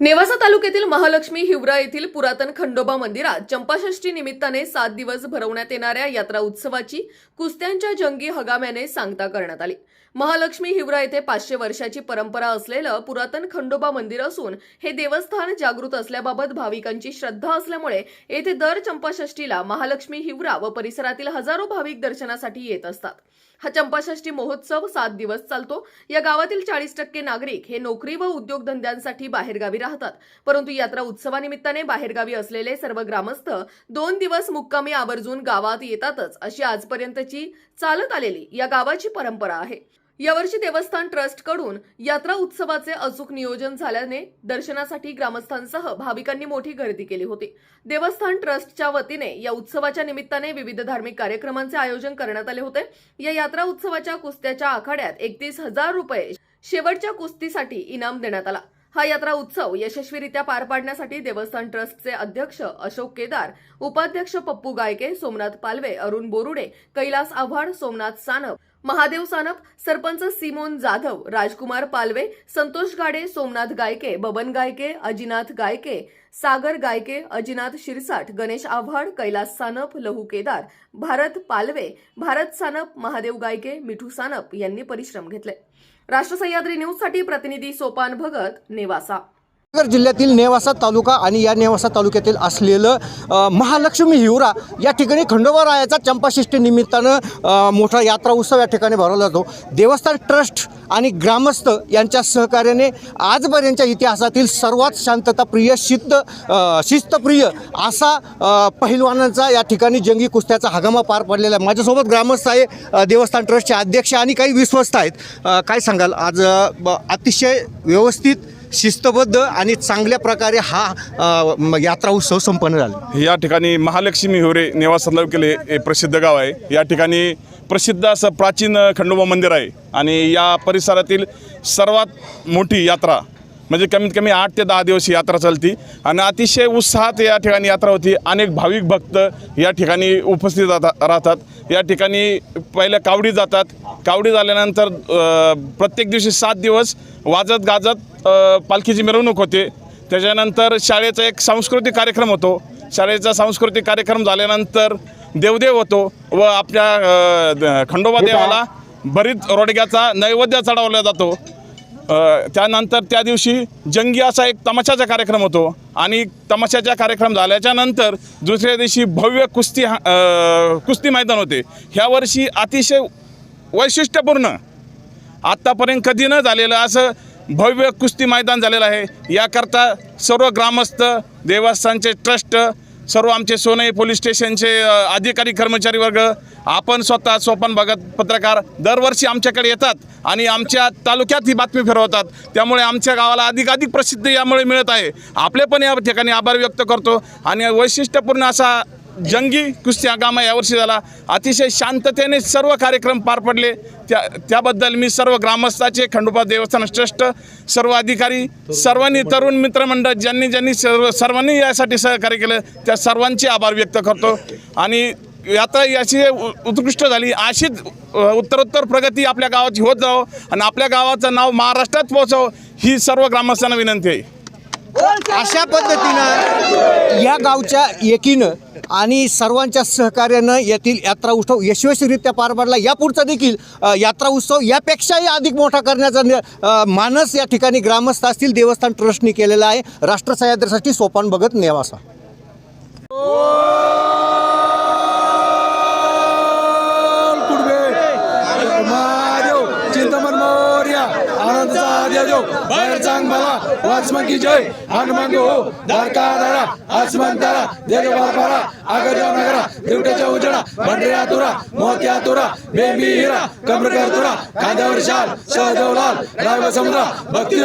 नेवासा तालुक्यातील महालक्ष्मी हिवरा येथील पुरातन खंडोबा मंदिरात चंपाषष्ठी निमित्ताने सात दिवस भरवण्यात येणाऱ्या यात्रा उत्सवाची कुस्त्यांच्या जंगी हगाम्याने सांगता करण्यात आली. महालक्ष्मी हिवरा येथे पाचशे वर्षाची परंपरा असलेलं पुरातन खंडोबा मंदिर असून हे देवस्थान जागृत असल्याबाबत भाविकांची श्रद्धा असल्यामुळे येथे दर चंपाषष्ठीला महालक्ष्मी हिवरा व परिसरातील हजारो भाविक दर्शनासाठी येत असतात. हा चंपाषष्ठी महोत्सव सात दिवस चालतो. या गावातील चाळीस टक्के नागरिक हे नोकरी व उद्योगधंद्यांसाठी बाहेरगावी राहतात. परंतु यात्रा उत्सवानिमित्ताने बाहेरगावी असलेले सर्व ग्रामस्थ दोन दिवस मुक्कामी आवर्जून गावात येतातच अशी आजपर्यंतची चालत आलेली या गावाची परंपरा आहे. यावर्षी देवस्थान ट्रस्टकडून यात्रा उत्सवाचे अचूक नियोजन झाल्याने दर्शनासाठी ग्रामस्थांसह भाविकांनी मोठी गर्दी केली होती. देवस्थान ट्रस्टच्या वतीने या उत्सवाच्या निमित्ताने विविध धार्मिक कार्यक्रमांचे आयोजन करण्यात आले होते. या यात्रा उत्सवाच्या कुस्त्याच्या आखाड्यात एकतीस हजार रुपये शेवटच्या कुस्तीसाठी इनाम देण्यात आला. हा यात्रा उत्सव यशस्वीरित्या पार पाडण्यासाठी देवस्थान ट्रस्टचे अध्यक्ष अशोक केदार उपाध्यक्ष पप्पू गायके सोमनाथ पालवे अरुण बोरुडे कैलास आव्हाड सोमनाथ सानप महादेव सानप सरपंच सिमोन जाधव राजकुमार पालवे संतोष गाडे सोमनाथ गायके बबन गायके अजिनाथ गायके सागर गायके अजिनाथ शिरसाट गणेश आव्हाड कैलास सानप लहू केदार भारत पालवे भारत सानप महादेव गायके मिठू सानप यांनी परिश्रम घेतले. राष्ट्र सह्याद्री न्यूजसाठी प्रतिनिधी सोपान भगत नेवासा. नगर जिल्ह्यातील नेवासा तालुका आणि या नेवासा तालुक्यातील असलेलं महालक्ष्मी हिवरा या ठिकाणी खंडोबारायाचा चंपाषष्ठी निमित्तानं मोठा यात्रा उत्सव या ठिकाणी भरवला जातो. देवस्थान ट्रस्ट आणि ग्रामस्थ यांच्या सहकार्याने आजपर्यंतच्या इतिहासातील सर्वात शांतताप्रिय शिस्त शिस्तप्रिय असा पहिलवानांचा या ठिकाणी जंगी कुस्त्याचा हगामा पार पडलेला आहे. माझ्यासोबत ग्रामस्थ आहे देवस्थान ट्रस्टचे अध्यक्ष आणि काही विश्वस्त आहेत. काय सांगाल? आज ब- अतिशय व्यवस्थित शिस्तबद्ध आणि चांगल्या प्रकारे हा यात्रा उत्सव संपन्न झाला. या ठिकाणी महालक्ष्मी हिवरे नेवासा केले हे प्रसिद्ध गाव आहे. या ठिकाणी प्रसिद्ध असं प्राचीन खंडोबा मंदिर आहे आणि या परिसरातील सर्वात मोठी यात्रा म्हणजे कमीत कमी आठ ते दहा दिवस यात्रा चालती आणि अतिशय उत्साहात या ठिकाणी यात्रा होती. अनेक भाविक भक्त या ठिकाणी उपस्थित राहतात. या ठिकाणी पहिल्या कावडी जातात कावडी झाल्यानंतर प्रत्येक दिवशी सात दिवस वाजत गाजत पालखीची मिरवणूक होते. त्याच्यानंतर शाळेचा एक सांस्कृतिक कार्यक्रम होतो. शाळेचा सांस्कृतिक कार्यक्रम झाल्यानंतर देवदेव होतो व आपल्या खंडोबा देवाला बरीच रोडग्याचा नैवेद्य चढवला जातो. त्यानंतर त्या दिवशी जंगी असा एक तमाशाचा कार्यक्रम होतो आणि तमाशाचा कार्यक्रम झाल्याच्यानंतर दुसऱ्या दिवशी भव्य कुस्ती हा- कुस्ती मैदान होते. ह्या वर्षी अतिशय वैशिष्ट्यपूर्ण. आत्तापर्यंत कधी न झालेलं असं भव्य कुस्ती मैदान झालेलं आहे. याकरता सर्व ग्रामस्थ देवस्थानचे ट्रस्ट सर्व आमचे सोनई पोलीस स्टेशनचे अधिकारी कर्मचारी वर्ग आपण स्वतः सोपान भगत पत्रकार दरवर्षी आमच्याकडे येतात आणि आमच्या तालुक्यात ही बातमी फिरवतात. त्यामुळे आमच्या गावाला अधिकाधिक प्रसिद्धी यामुळे मिळत आहे. आपले पण या ठिकाणी आभार व्यक्त करतो. आणि वैशिष्ट्यपूर्ण असा जंगी कुस्ती हंगामा यावर्षी झाला. अतिशय शांततेने सर्व कार्यक्रम पार पडले. त्या त्याबद्दल मी सर्व ग्रामस्थाचे खंडोबा देवस्थान ट्रस्ट सर्व अधिकारी सर्वांनी तरुण मित्रमंडळ ज्यांनी ज्यांनी सर्व सर्वांनी यासाठी सहकार्य केलं त्या सर्वांचे आभार व्यक्त करतो. आणि यात्रा याची उ- उत्कृष्ट झाली. अशीच उत्तरोत्तर प्रगती आपल्या गावाची होत जावं आणि आपल्या गावाचं नाव महाराष्ट्रात पोहोचावं ही सर्व ग्रामस्थांना विनंती आहे. अशा पद्धतीनं या गावच्या एकीनं आणि सर्वांच्या सहकार्यानं येथील यात्रा उत्सव यशस्वीरित्या पार पडला. यापुढचा देखील यात्रा उत्सव यापेक्षाही अधिक मोठा करण्याचा मानस या ठिकाणी ग्रामस्थ असतील देवस्थान ट्रस्टने केलेला आहे. राष्ट्र सह्याद्रीसाठी सोपान भगत नेवासा. देव बाहेर चांग मला वाचमन की जय. हनुमान हो. दारका दारा आसमान तारा. देव बापारा आगर जाऊ नगरा. दिवट्याच्या उजडा. भंडऱ्या तुरा मोत्या तुरा बेंबी हिरा. कमरकर तुरा. कांद्यावर शाल. सहदेव लाल रायव समुद्रा भक्ती